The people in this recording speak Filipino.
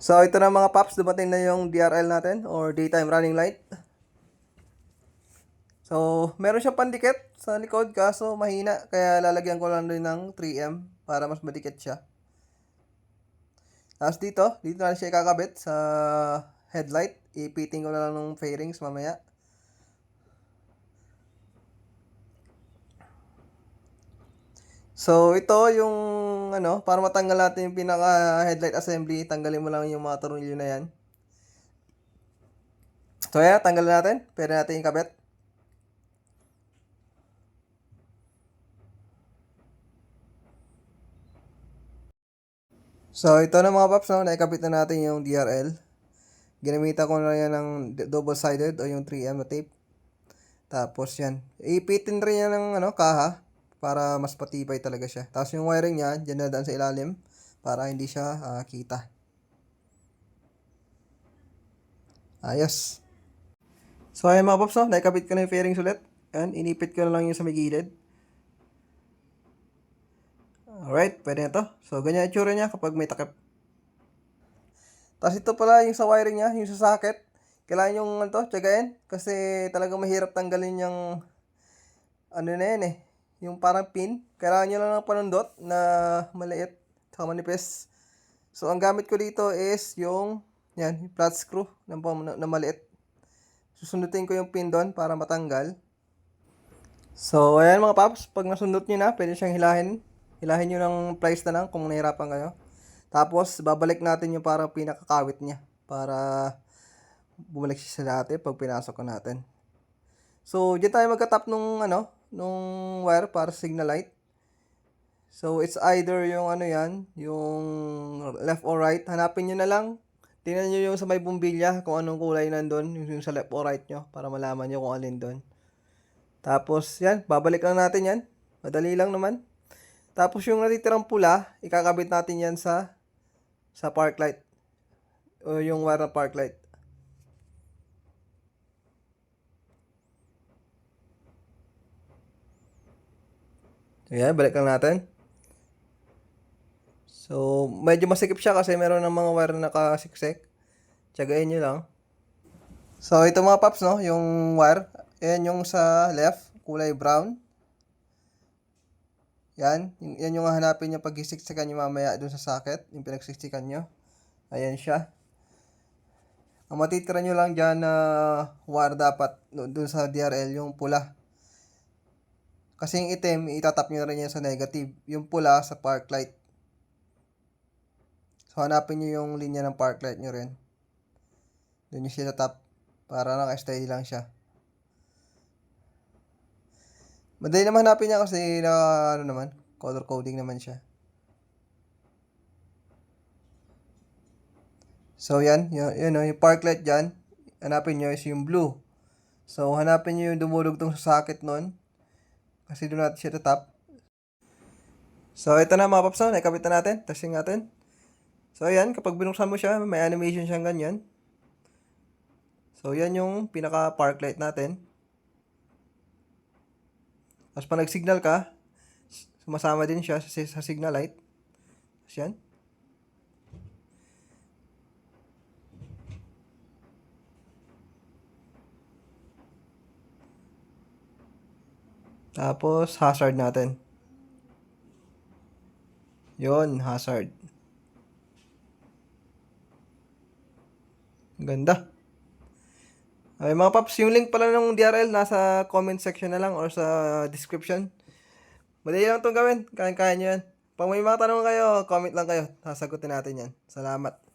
So ito na mga paps, dumating na yung DRL natin or daytime running light. So, meron siyang pandikit sa likod kaso mahina kaya lalagyan ko lang din ng 3M para mas madikit siya. Tapos dito, dito na siya ikakabit sa headlight. Ipiting ko na lang ng fairings mamaya. So, ito yung ano, para matanggal natin yung pinaka headlight assembly, tanggalin mo lang yung mga tornilyo na yan. So, ayan, tanggalin natin. Pwede natin ikabit. So, ito na mga paps, no? naikabit na natin yung DRL. Ginamitan ko na yan ng double-sided o yung 3M na tape. Tapos yan. Ipitin rin yan ng ano, kaha para mas patibay talaga siya. Tapos yung wiring niya, dyan na daan sa ilalim para hindi siya ah, kita. Ayos. So, ayan mga paps, no? naikabit ko na yung fairings ulit. Ayan, inipit ko na lang yung sa may gilid. Alright, pwede na to. So, ganyan itsura niya kapag may takip. Tapos ito pala yung sa wiring niya, yung sa socket. Kailangan yung ano to, tiyagain. Kasi talagang mahirap tanggalin yung ano na yan eh. Yung parang pin. Kailangan nyo lang ng panundot na maliit. Saka manipis. So, ang gamit ko dito is yung yan, yung flat screw na, na, na maliit. Susundutin ko yung pin doon para matanggal. So, ayan mga paps, pag nasundot nyo na, pwede siyang hilahin. Hilahin nyo ng price na lang kung nahirapan kayo. Tapos, babalik natin yung parang pinakakawit niya para bumalik siya sa dati pag pinasok ko natin. So, dyan tayo magka-tap nung, ano, nung wire para signal light. So, it's either yung ano yan, yung left or right. Hanapin nyo na lang. Tingnan nyo yung sa may bumbilya kung anong kulay nandun, yung sa left or right nyo, para malaman nyo kung alin doon. Tapos, yan, babalik lang natin yan. Madali lang naman. Tapos yung natitirang pula, ikakabit natin yan sa sa park light. O yung wire park light. So yan, balik lang natin. So, medyo masikip siya kasi meron ng mga wire na nakasiksik. Tsagain nyo lang. So, ito mga paps, no? Yung wire. Ayan yung sa left, kulay brown. Yan. Yan yung hanapin nyo pag isiksikan nyo mamaya dun sa socket. Yung pinagsiksikan nyo. Ayan siya. Ang matitira nyo lang dyan na wire dapat dun sa DRL, yung pula. Kasi yung itim, itatap nyo rin yan sa negative. Yung pula sa park light. So, hanapin nyo yung linya ng park light nyo rin. Doon nyo siya tap para naka-stay lang siya. Madali naman hanapin niya kasi na ano naman, color coding naman siya. So yan, yun, yun oh, yung park light dyan, hanapin nyo is yung blue. So hanapin nyo yung dumulugtong sa socket nun. Kasi doon natin siya tatap. So ito na mga paps, no? nakikabit na natin, testing natin. So ayan, kapag binuksan mo siya, may animation siyang ganyan. So yan yung pinaka park light natin. Tapos pag nag-signal ka, sumasama din siya sa, sa signal light. Tapos yan. Tapos hazard natin. Yon, hazard. Ganda. Ay mga paps, yung link pala ng DRL nasa comment section na lang or sa description. Madali lang itong gawin. Kaya-kaya nyo yan. Pag may mga tanong kayo, comment lang kayo. Sasagutin natin yan. Salamat.